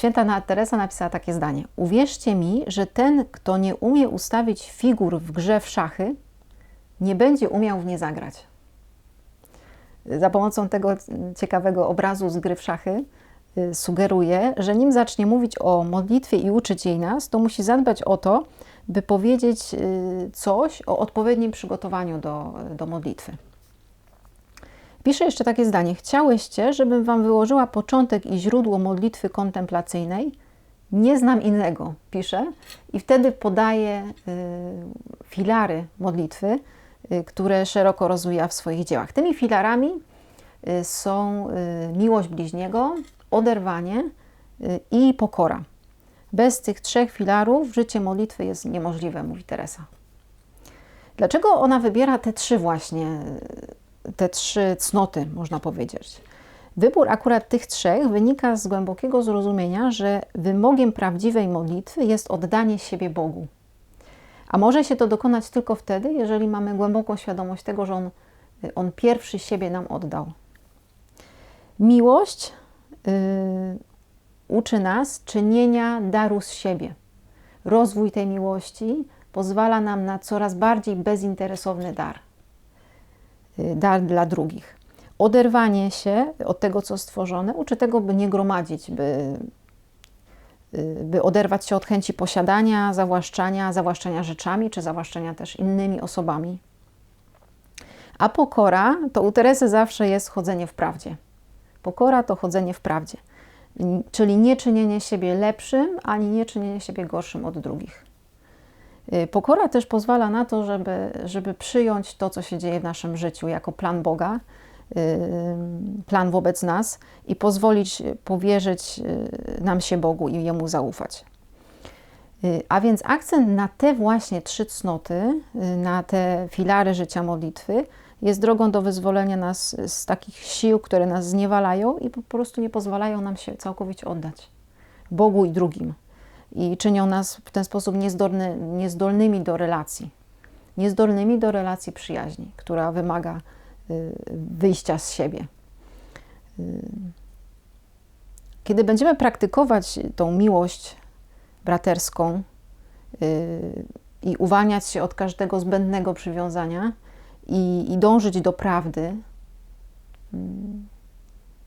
Święta Teresa napisała takie zdanie: Uwierzcie mi, że ten, kto nie umie ustawić figur w grze w szachy, nie będzie umiał w nie zagrać. Za pomocą tego ciekawego obrazu z gry w szachy y, sugeruje, że nim zacznie mówić o modlitwie i uczyć jej nas, to musi zadbać o to, by powiedzieć y, coś o odpowiednim przygotowaniu do, do modlitwy. Pisze jeszcze takie zdanie: Chciałyście, żebym wam wyłożyła początek i źródło modlitwy kontemplacyjnej? Nie znam innego, pisze, i wtedy podaje y, filary modlitwy, y, które szeroko rozwija w swoich dziełach. Tymi filarami y, są y, miłość bliźniego, oderwanie y, i pokora. Bez tych trzech filarów życie modlitwy jest niemożliwe, mówi Teresa. Dlaczego ona wybiera te trzy właśnie, te trzy cnoty, można powiedzieć? Wybór akurat tych trzech wynika z głębokiego zrozumienia, że wymogiem prawdziwej modlitwy jest oddanie siebie Bogu. A może się to dokonać tylko wtedy, jeżeli mamy głęboką świadomość tego, że On, on pierwszy siebie nam oddał. Miłość yy, uczy nas czynienia daru z siebie. Rozwój tej miłości pozwala nam na coraz bardziej bezinteresowny dar. Yy, dar dla drugich. Oderwanie się od tego, co stworzone, uczy tego, by nie gromadzić, by, by oderwać się od chęci posiadania, zawłaszczania, zawłaszczania rzeczami, czy zawłaszczania też innymi osobami. A pokora to u Teresy zawsze jest chodzenie w prawdzie. Pokora to chodzenie w prawdzie, czyli nie czynienie siebie lepszym, ani nie czynienie siebie gorszym od drugich. Y, Pokora też pozwala na to, żeby, żeby przyjąć to, co się dzieje w naszym życiu, jako plan Boga, y, plan wobec nas i pozwolić powierzyć y, nam się Bogu i Jemu zaufać. A więc akcent na te właśnie trzy cnoty, na te filary życia modlitwy, jest drogą do wyzwolenia nas z takich sił, które nas zniewalają i po prostu nie pozwalają nam się całkowicie oddać Bogu i drugim. I czynią nas w ten sposób niezdolny, niezdolnymi do relacji. Niezdolnymi do relacji przyjaźni, która wymaga y, wyjścia z siebie. Y, Kiedy będziemy praktykować tą miłość braterską y, i uwalniać się od każdego zbędnego przywiązania, i, i dążyć do prawdy,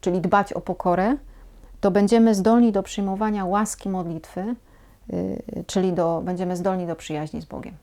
czyli dbać o pokorę, to będziemy zdolni do przyjmowania łaski modlitwy, y, czyli do, będziemy zdolni do przyjaźni z Bogiem.